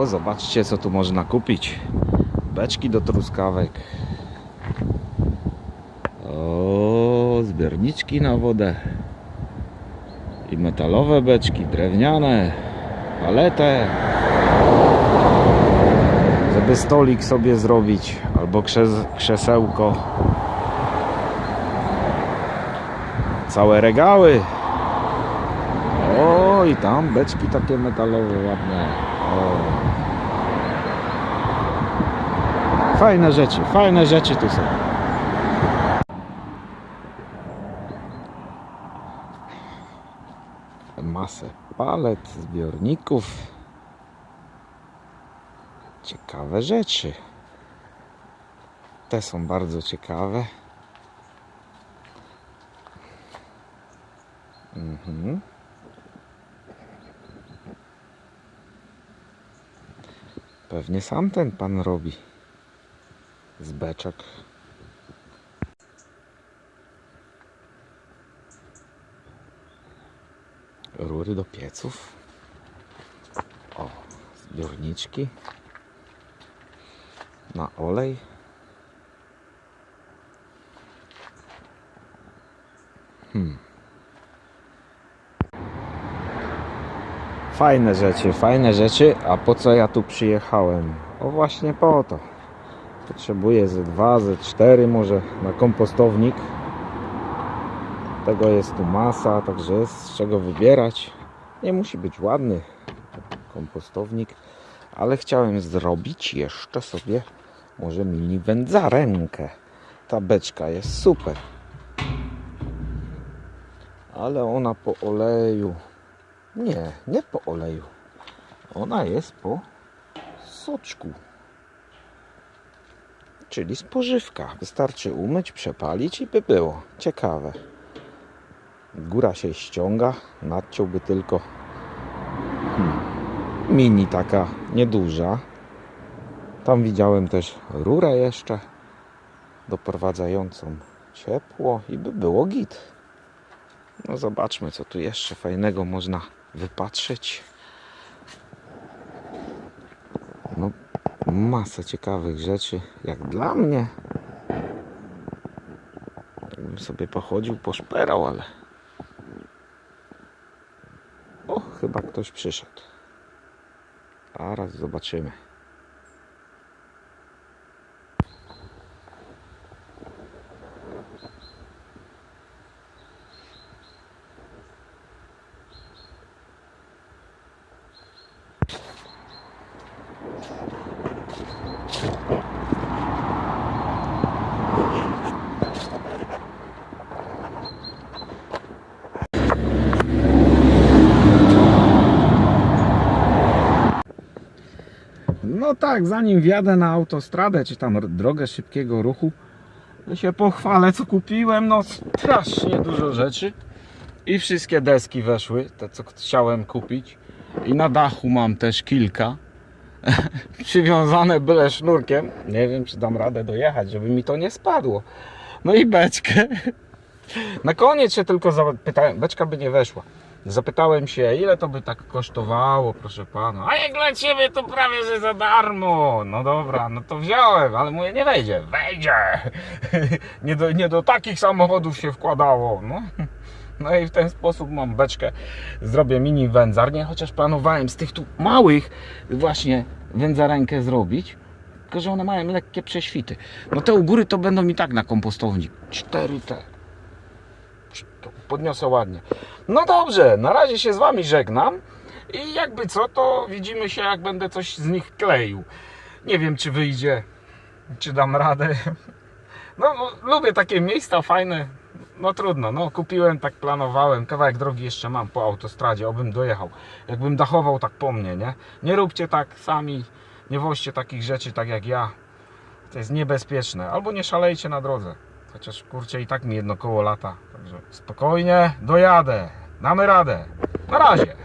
O, zobaczcie co tu można kupić. Beczki do truskawek. O, zbiorniczki na wodę. I metalowe beczki, drewniane, paletę. Żeby stolik sobie zrobić, albo krzes- krzesełko. Całe regały. I tam beczki takie metalowe ładne. O. Fajne rzeczy, fajne rzeczy tu są. Masę palet, zbiorników. Ciekawe rzeczy. Te są bardzo ciekawe. Mhm. Pewnie sam ten pan robi. Z beczek. Rury do pieców. O, zbiorniczki. Na olej. Fajne rzeczy, fajne rzeczy, a po co ja tu przyjechałem? O właśnie po to. Potrzebuję ze dwa, ze cztery może na kompostownik. Tego jest tu masa, także jest z czego wybierać. Nie musi być ładny kompostownik, ale chciałem zrobić jeszcze sobie może mini wędzarenkę. Ta beczka jest super. Ale ona po oleju. Nie, nie po oleju. Ona jest po soczku. Czyli spożywka. Wystarczy umyć, przepalić i by było. Ciekawe. Góra się ściąga. Nadciąłby tylko hmm, mini taka nieduża. Tam widziałem też rurę jeszcze doprowadzającą ciepło i by było git. No zobaczmy co tu jeszcze fajnego można wypatrzeć. No masę ciekawych rzeczy jak dla mnie. Jakbym sobie pochodził, poszperał, ale o, chyba ktoś przyszedł. Zaraz zobaczymy. No tak, zanim wjadę na autostradę, czy tam drogę szybkiego ruchu, się pochwalę, co kupiłem. No strasznie dużo rzeczy. I wszystkie deski weszły, te co chciałem kupić. I na dachu mam też kilka. Przywiązane byle sznurkiem. Nie wiem, czy dam radę dojechać, żeby mi to nie spadło. No i beczkę. Na koniec się tylko zapytałem, beczka by nie weszła. Zapytałem się, ile to by tak kosztowało, proszę pana. A jak dla ciebie to prawie że za darmo. No dobra, no to wziąłem, ale mówię, nie wejdzie. Wejdzie. Nie do, nie do takich samochodów się wkładało. No. no i w ten sposób mam beczkę. Zrobię mini wędzarnię, chociaż planowałem z tych tu małych właśnie wędzarenkę zrobić. Tylko, że one mają lekkie prześwity. No te u góry to będą mi tak na kompostownik. Cztery te. Podniosę ładnie. No dobrze, na razie się z Wami żegnam. I jakby co, to widzimy się, jak będę coś z nich kleił. Nie wiem, czy wyjdzie, czy dam radę. No lubię takie miejsca fajne. No trudno, no kupiłem, tak planowałem. Kawałek drogi jeszcze mam po autostradzie, obym dojechał. Jakbym dachował tak po mnie, nie? Nie róbcie tak sami, nie woźcie takich rzeczy tak jak ja. To jest niebezpieczne. Albo nie szalejcie na drodze. Chociaż kurczę i tak mi jedno koło lata. Także spokojnie, dojadę. Damy radę. Na razie.